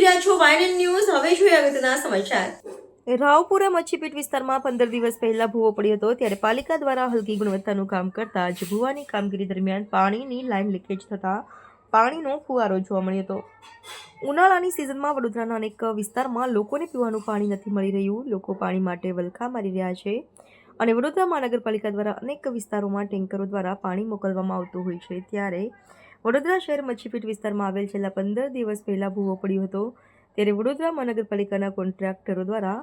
જોઈ રહ્યા છો વાયનન ન્યૂઝ. હવે જોઈએ અગત્યના સમાચાર. રાવપુરા મચ્છીપીટ વિસ્તારમાં પંદર દિવસ પહેલા ભૂવો પડ્યો હતો, ત્યારે પાલિકા દ્વારા હલકી ગુણવત્તાનું કામ કરતા જ ભૂવાની કામગીરી દરમિયાન પાણીની લાઇન લીકેજ થતા પાણીનો ફુવારો જોવા મળ્યો હતો. ઉનાળાની સિઝનમાં વડોદરાના અનેક વિસ્તારમાં લોકોને પીવાનું પાણી નથી મળી રહ્યું. લોકો પાણી માટે વલખા મારી રહ્યા છે અને વડોદરા મહાનગરપાલિકા દ્વારા અનેક વિસ્તારોમાં ટેન્કરો દ્વારા પાણી મોકલવામાં આવતું હોય છે. ત્યારે વડોદરા શહેર મચ્છીપીટ વિસ્તારમાં આવેલ છેલ્લા પંદર દિવસ પહેલાં ભૂવો પડ્યો હતો. ત્યારે વડોદરા મહાનગરપાલિકાના કોન્ટ્રાક્ટરો દ્વારા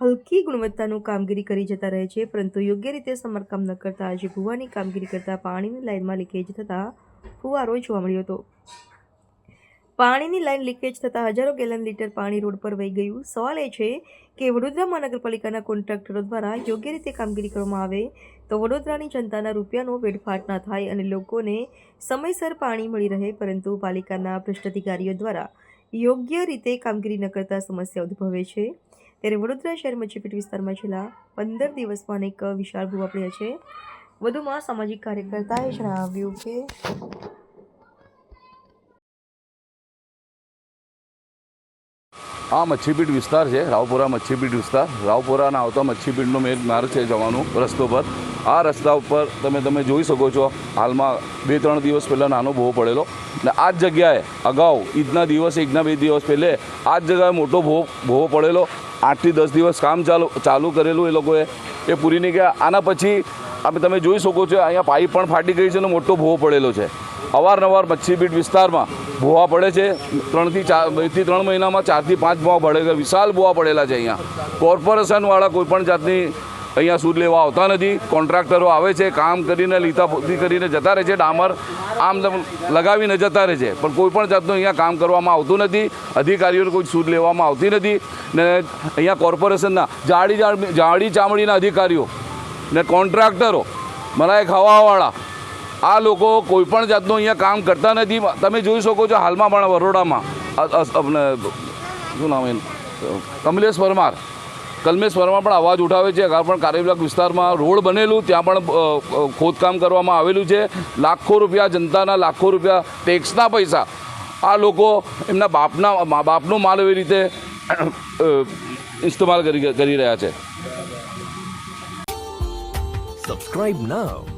હલકી ગુણવત્તાનું કામગીરી કરી જતા રહે છે, પરંતુ યોગ્ય રીતે સમારકામ ન કરતા આજે ભૂવાની કામગીરી કરતા પાણીની લાઇનમાં લીકેજ થતાં ફુવારો જોવા મળ્યો હતો. પાણીની લાઇન લીકેજ થતાં હજારો ગેલન લીટર પાણી રોડ પર વહી ગયું. સવાલ એ છે કે વડોદરા મહાનગરપાલિકાના કોન્ટ્રાક્ટરો દ્વારા યોગ્ય રીતે કામગીરી કરવામાં આવે તો વડોદરાની જનતાના રૂપિયાનો વેડફાટ ના થાય અને લોકોને સમયસર પાણી મળી રહે, પરંતુ પાલિકાના ભ્રષ્ટ અધિકારીઓ દ્વારા યોગ્ય રીતે કામગીરી ન કરતા સમસ્યા ઉદ્ભવે છે. ત્યારે વડોદરા શહેર મચ્છીપીટ વિસ્તારમાં છેલ્લા પંદર દિવસમાં અનેક વિશાળ ભૂવા પડ્યા છે. વધુમાં સામાજિક કાર્યકર્તાએ જણાવ્યું કે આ મચ્છીપીટ વિસ્તાર છે, રાવપુરા મચ્છીપીટ વિસ્તાર. રાવપુરાના આવતા મચ્છીપીટનો મેન માર્ગ છે જવાનું રસ્તો પર. આ રસ્તા ઉપર તમે તમે જોઈ શકો છો, હાલમાં બે, ત્રણ દિવસ પહેલાં નાનો ભોવો પડેલો. ને આ જ જગ્યાએ અગાઉ ઈદના દિવસે, ઈદના બે દિવસ પહેલે આ જ જગ્યાએ મોટો ભોવો ભોવો પડેલો. આઠથી દસ દિવસ કામ ચાલુ ચાલુ કરેલું એ લોકોએ. એ પૂરી નહીં ગયા. આના પછી આપણે, તમે જોઈ શકો છો, અહીંયા પાઇપ પણ ફાટી ગઈ છે અને મોટો ભોવો પડેલો છે. અવારનવાર મચ્છીપીટ વિસ્તારમાં ભોવા પડે છે. ત્રણથી ચાર, બેથી ત્રણ મહિનામાં ચારથી પાંચ ભોવા પડે છે. વિશાલ ભોવા પડેલા છે અહીંયા. કોર્પોરેશનવાળા કોઈપણ જાતની અહીંયા સૂદ લેવા આવતા નથી. કોન્ટ્રાક્ટરો આવે છે, કામ કરીને લીધા કરીને જતા રહે છે. ડામર આમ લગાવીને જતા રહે છે. પણ કોઈપણ જાતનું અહીંયા કામ કરવામાં આવતું નથી. અધિકારીઓને કોઈ સૂદ લેવામાં આવતી નથી. ને અહીંયા કોર્પોરેશનના જાડ- જાડી ચામડીના અધિકારીઓ ને કોન્ટ્રાક્ટરો, મલાઈ ખાવાવાળા આ લોકો કોઈપણ જાતનું અહીંયા કામ કરતા નથી. તમે જોઈ શકો છો હાલમાં પણ આપણે શું નામ એનું? કમલેશ પરમાર. કલમેશ પરમાર પણ અવાજ ઉઠાવે છે. અગાઉ પણ કારેબલાક વિસ્તારમાં રોડ બનેલું, ત્યાં પણ ખોદકામ કરવામાં આવેલું છે. લાખો રૂપિયા જનતાના, લાખો રૂપિયા ટેક્સના પૈસા. આ લોકો એમના બાપના, મા- બાપનો માલ એવી રીતે ઇસ્તેમાલ કરી કરી રહ્યા છે. Subscribe now